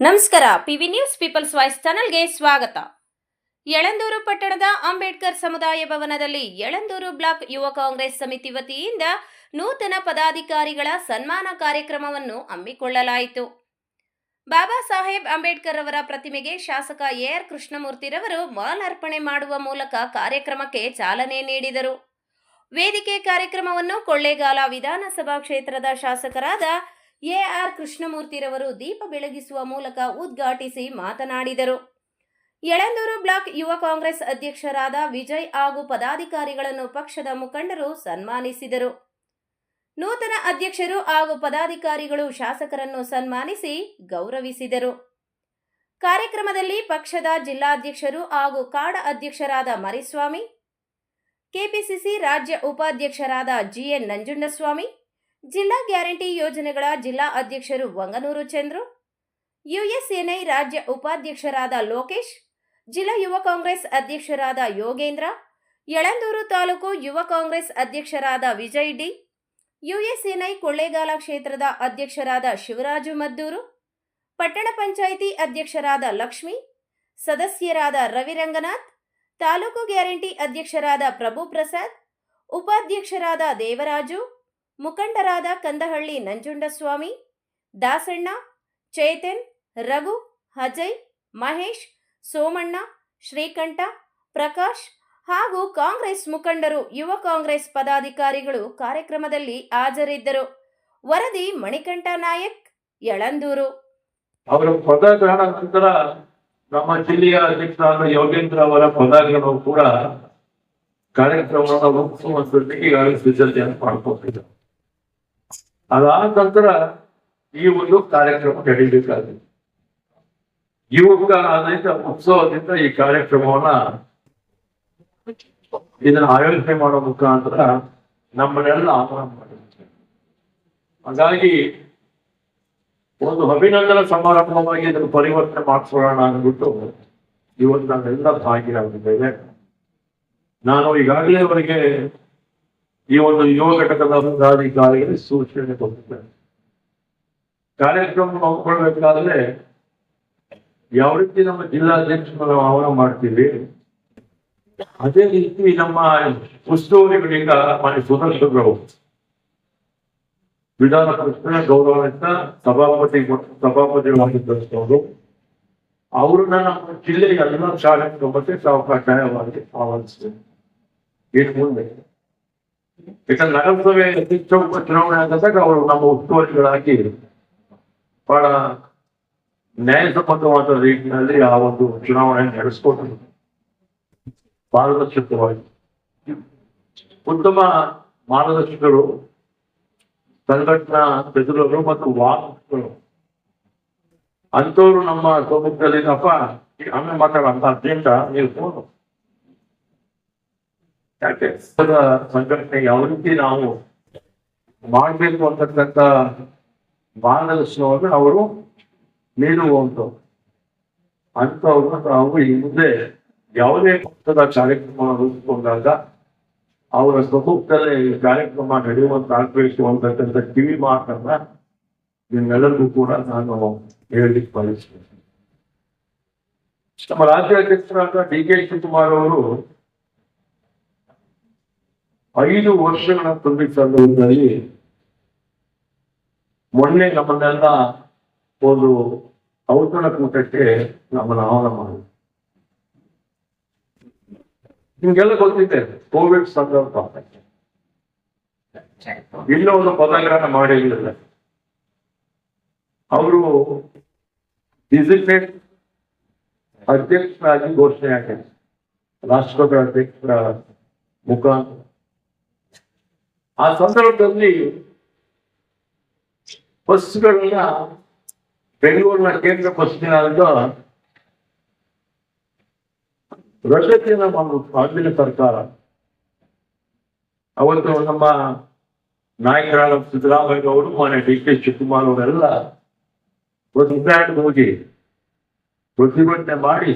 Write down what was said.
ನಮಸ್ಕಾರ, PV news people's voice ಚಾನಲ್ಗೆ ಸ್ವಾಗತ. ಯಳಂದೂರು ಪಟ್ಟಣದ ಅಂಬೇಡ್ಕರ್ ಸಮುದಾಯ ಭವನದಲ್ಲಿ ಯಳಂದೂರು ಬ್ಲಾಕ್ ಯುವ ಕಾಂಗ್ರೆಸ್ ಸಮಿತಿ ವತಿಯಿಂದ ನೂತನ ಪದಾಧಿಕಾರಿಗಳ ಸನ್ಮಾನ ಕಾರ್ಯಕ್ರಮವನ್ನು ಹಮ್ಮಿಕೊಳ್ಳಲಾಯಿತು. ಬಾಬಾ ಸಾಹೇಬ್ ಅಂಬೇಡ್ಕರ್ ಅವರ ಪ್ರತಿಮೆಗೆ ಶಾಸಕ ಎಆರ್ ಕೃಷ್ಣಮೂರ್ತಿರವರು ಮಾಲಾರ್ಪಣೆ ಮಾಡುವ ಮೂಲಕ ಕಾರ್ಯಕ್ರಮಕ್ಕೆ ಚಾಲನೆ ನೀಡಿದರು. ವೇದಿಕೆ ಕಾರ್ಯಕ್ರಮವನ್ನು ಕೊಳ್ಳೇಗಾಲ ವಿಧಾನಸಭಾ ಕ್ಷೇತ್ರದ ಶಾಸಕರಾದ ಎಆರ್ ಕೃಷ್ಣಮೂರ್ತಿರವರು ದೀಪ ಬೆಳಗಿಸುವ ಮೂಲಕ ಉದ್ಘಾಟಿಸಿ ಮಾತನಾಡಿದರು. ಯಳಂದೂರು ಬ್ಲಾಕ್ ಯುವ ಕಾಂಗ್ರೆಸ್ ಅಧ್ಯಕ್ಷರಾದ ವಿಜಯ್ ಹಾಗೂ ಪದಾಧಿಕಾರಿಗಳನ್ನು ಪಕ್ಷದ ಮುಖಂಡರು ಸನ್ಮಾನಿಸಿದರು. ನೂತನ ಅಧ್ಯಕ್ಷರು ಹಾಗೂ ಪದಾಧಿಕಾರಿಗಳು ಶಾಸಕರನ್ನು ಸನ್ಮಾನಿಸಿ ಗೌರವಿಸಿದರು. ಕಾರ್ಯಕ್ರಮದಲ್ಲಿ ಪಕ್ಷದ ಜಿಲ್ಲಾಧ್ಯಕ್ಷರು ಹಾಗೂ ಕಾಡ ಅಧ್ಯಕ್ಷರಾದ ಮರಿಸ್ವಾಮಿ, ಕೆಪಿಸಿಸಿ ರಾಜ್ಯ ಉಪಾಧ್ಯಕ್ಷರಾದ ಜಿಎನ್ ನಂಜುಂಡಸ್ವಾಮಿ ಜಿಲ್ಲಾ ಗ್ಯಾರಂಟಿ ಯೋಜನೆಗಳ ಜಿಲ್ಲಾ ಅಧ್ಯಕ್ಷರು ವಂಗನೂರು ಚಂದ್ರು, ಯುಎಸ್ಎನ್ಐ ರಾಜ್ಯ ಉಪಾಧ್ಯಕ್ಷರಾದ ಲೋಕೇಶ್, ಜಿಲ್ಲಾ ಯುವ ಕಾಂಗ್ರೆಸ್ ಅಧ್ಯಕ್ಷರಾದ ಯೋಗೇಂದ್ರ, ಯಳಂದೂರು ತಾಲೂಕು ಯುವ ಕಾಂಗ್ರೆಸ್ ಅಧ್ಯಕ್ಷರಾದ ವಿಜಯ್ ಡಿ, ಯುಎಸ್ಎನ್ಐ ಕೊಳ್ಳೇಗಾಲ ಕ್ಷೇತ್ರದ ಅಧ್ಯಕ್ಷರಾದ ಶಿವರಾಜು ಮದ್ದೂರು, ಪಟ್ಟಣ ಪಂಚಾಯಿತಿ ಅಧ್ಯಕ್ಷರಾದ ಲಕ್ಷ್ಮಿ, ಸದಸ್ಯರಾದ ರವಿರಂಗನಾಥ್, ತಾಲೂಕು ಗ್ಯಾರಂಟಿ ಅಧ್ಯಕ್ಷರಾದ ಪ್ರಭು ಪ್ರಸಾದ್, ಉಪಾಧ್ಯಕ್ಷರಾದ ದೇವರಾಜು ಮುಖಂಡರಾದ ಕಂದಹಳ್ಳಿ ನಂಜುಂಡಸ್ವಾಮಿ, ದಾಸಣ್ಣ, ಚೇತನ್, ರಘು, ಅಜಯ್, ಮಹೇಶ್, ಸೋಮಣ್ಣ, ಶ್ರೀಕಂಠ, ಪ್ರಕಾಶ್ ಹಾಗೂ ಕಾಂಗ್ರೆಸ್ ಮುಖಂಡರು, ಯುವ ಕಾಂಗ್ರೆಸ್ ಪದಾಧಿಕಾರಿಗಳು ಕಾರ್ಯಕ್ರಮದಲ್ಲಿ ಹಾಜರಿದ್ದರು. ವರದಿ ಮಣಿಕಂಠ ನಾಯಕ್, ಯಳಂದೂರು. ಅವರ ಪದಗ್ರಹಣ ನಂತರ ನಮ್ಮ ಜಿಲ್ಲೆಯ ಅಧ್ಯಕ್ಷರಾದ ಯೋಗೇಂದ್ರ ಅವರ ಪದಗ್ರಹಣವು ಕೂಡ ಕಾರ್ಯಕ್ರಮವನ್ನು ರೂಪಿಸುವಂತದ್ದು ಈಗಾಗಲೇ ಸಿದ್ಧತೆಯನ್ನು ಮಾಡ್ಕೊತಿದ್ದ ಅದಾದ ನಂತರ ಈ ಒಂದು ಕಾರ್ಯಕ್ರಮ ನಡೀಬೇಕಾಗಿದೆ. ಯುವಕ ಆಧಾರಿತ ಉತ್ಸವದಿಂದ ಈ ಕಾರ್ಯಕ್ರಮವನ್ನ ಇದನ್ನ ಆಯೋಜನೆ ಮಾಡೋ ಮುಖಾಂತರ ನಮ್ಮನ್ನೆಲ್ಲ ಆಹ್ವಾನ ಮಾಡಿದ್ದಾರೆ. ಹಾಗಾಗಿ ಒಂದು ಅಭಿನಂದನ ಸಮಾರಂಭವಾಗಿ ಇದನ್ನು ಪರಿವರ್ತನೆ ಮಾಡಿಸೋಣ ಅಂದ್ಬಿಟ್ಟು ಇವತ್ತು ನಾವೆಲ್ಲ ಭಾಗಿಯಾಗಿದ್ದೇವೆ ನಾನು ಈಗಾಗಲೇ ಅವರಿಗೆ ಈ ಒಂದು ಯುವ ಘಟಕದ ಪದಾಧಿಕಾರಿಗಳಿಗೆ ಸೂಚನೆ ಕೊಡ್ತಾರೆ ಕಾರ್ಯಕ್ರಮ ಹಮ್ಮಿಕೊಳ್ಬೇಕಾದ್ರೆ ಯಾವ ರೀತಿ ನಮ್ಮ ಜಿಲ್ಲಾಧ್ಯಕ್ಷರು ಆಹ್ವಾನ ಮಾಡ್ತೀವಿ, ಅದೇ ರೀತಿ ನಮ್ಮ ಉಸ್ತುವಾರಿಗಳೀಗ ಮಾನ್ಯ ಸುದರ್ಶನರು ವಿಧಾನ ಪರಿಷತ್ನ ಗೌರವಾನ್ವಿತ ಸಭಾಪತಿ ಸಭಾಪತಿಗಳಾಗಿದ್ದವರು ಅವ್ರನ್ನ ನಮ್ಮ ಜಿಲ್ಲೆಯ ಎಲ್ಲ ಕಾರ್ಯಕ್ರಮಕ್ಕೆ ತಾವು ಕಡ್ಡಾಯವಾಗಿ ಇನ್ನು ಮುಂದೆ ಯಾಕಂದ್ರೆ ನಗರಸಭೆ ಅಧ್ಯಕ್ಷ ಚುನಾವಣೆ ಆದಾಗ ಅವರು ನಮ್ಮ ಉಸ್ತುವಾರಿಗಳಾಗಿ ಬಹಳ ನ್ಯಾಯಸಮ್ಮತವಾದ ರೀತಿಯಲ್ಲಿ ಆ ಒಂದು ಚುನಾವಣೆ ನಡೆಸ್ಕೊಟ್ರು ಪಾರದರ್ಶಕವಾಗಿ. ಉತ್ತಮ ಮಾರ್ಗದರ್ಶಕರು, ಸಂಘಟನಾ ಬೆದರರು ಮತ್ತು ವಾಹನಗಳು ಅಂತವರು ನಮ್ಮ ಸಮ್ಮುಖದಲ್ಲಿನಪ್ಪ ಆಮೇಲೆ ಮಾತಾಡಂತ ಅರ್ಜೆಂಟ ನೀವು ಫೋನು ಸಂಘಟನೆ ಯಾವ ರೀತಿ ನಾವು ಮಾಡಬೇಕು ಅಂತಕ್ಕಂಥ ಮಾರ್ಗದರ್ಶನವನ್ನು ಅವರು ನೀಡುವಂಥ ಅಂಥವ್ರನ್ನ ನಾವು ಈ ಮುಂದೆ ಯಾವುದೇ ಪಕ್ಷದ ಕಾರ್ಯಕ್ರಮ ರೂಪಿಸಿಕೊಂಡಾಗ ಅವರ ಸಮ್ಮುಖದಲ್ಲೇ ಈ ಕಾರ್ಯಕ್ರಮ ನಡೆಯುವಂತ ಆಗ್ಬೇಕು ಅಂತಕ್ಕಂಥ ಕಿವಿ ಮಾತನ್ನ ನಿಮ್ಮೆಲ್ಲರಿಗೂ ಕೂಡ ನಾನು ಹೇಳಲಿಕ್ಕೆ ಬಯಸ್ತೇನೆ ನಮ್ಮ ರಾಜ್ಯ ಅಧ್ಯಕ್ಷರಾದ ಡಿ ಕೆ ಶಿವಕುಮಾರ್ ಅವರು ಐದು ವರ್ಷಗಳ ತುಂಬಿ ಸಂದರ್ಭದಲ್ಲಿ ಮೊನ್ನೆ ನಮ್ಮನ್ನೆಲ್ಲ ಒಂದು ಔತಣ ಕೂಟಕ್ಕೆ ನಮ್ಮನ್ನು ಆಹ್ವಾನ ಮಾಡಿದ್ರು ನಿಮ್ಗೆಲ್ಲ ಗೊತ್ತಿದೆ, ಕೋವಿಡ್ ಸಂದರ್ಭ. ಇಲ್ಲ ಒಂದು ಪದಗ್ರಹಣ ಮಾಡಿರಲಿಲ್ಲ. ಅವರು ಡಿಸಿಗ್ನೇಟ್ ಅಧ್ಯಕ್ಷರಾಗಿ ಘೋಷಣೆ ಆಗಿದೆ ರಾಷ್ಟ್ರದ ಅಧ್ಯಕ್ಷರ ಮುಖಾಂತರ. ಆ ಸಂದರ್ಭದಲ್ಲಿ ಬಸ್ಗಳನ್ನ ಬೆಂಗಳೂರಿನ ಕೇಂದ್ರ ಬಸ್ ನಿಲ್ದಾಣದ ರಜತೆಯನ್ನ ಮಾಡಬೇಕು ಸರ್ಕಾರ. ಅವತ್ತು ನಮ್ಮ ನಾಯಕರಾದ ಸಿದ್ದರಾಮಯ್ಯ ಅವರು, ಮಾನ್ಯ ಡಿ ಕೆ ಶಿವಕುಮಾರ್ ಅವರೆಲ್ಲ ಒಂದು ಹೋಗಿ ಪ್ರತಿಭಟನೆ ಮಾಡಿ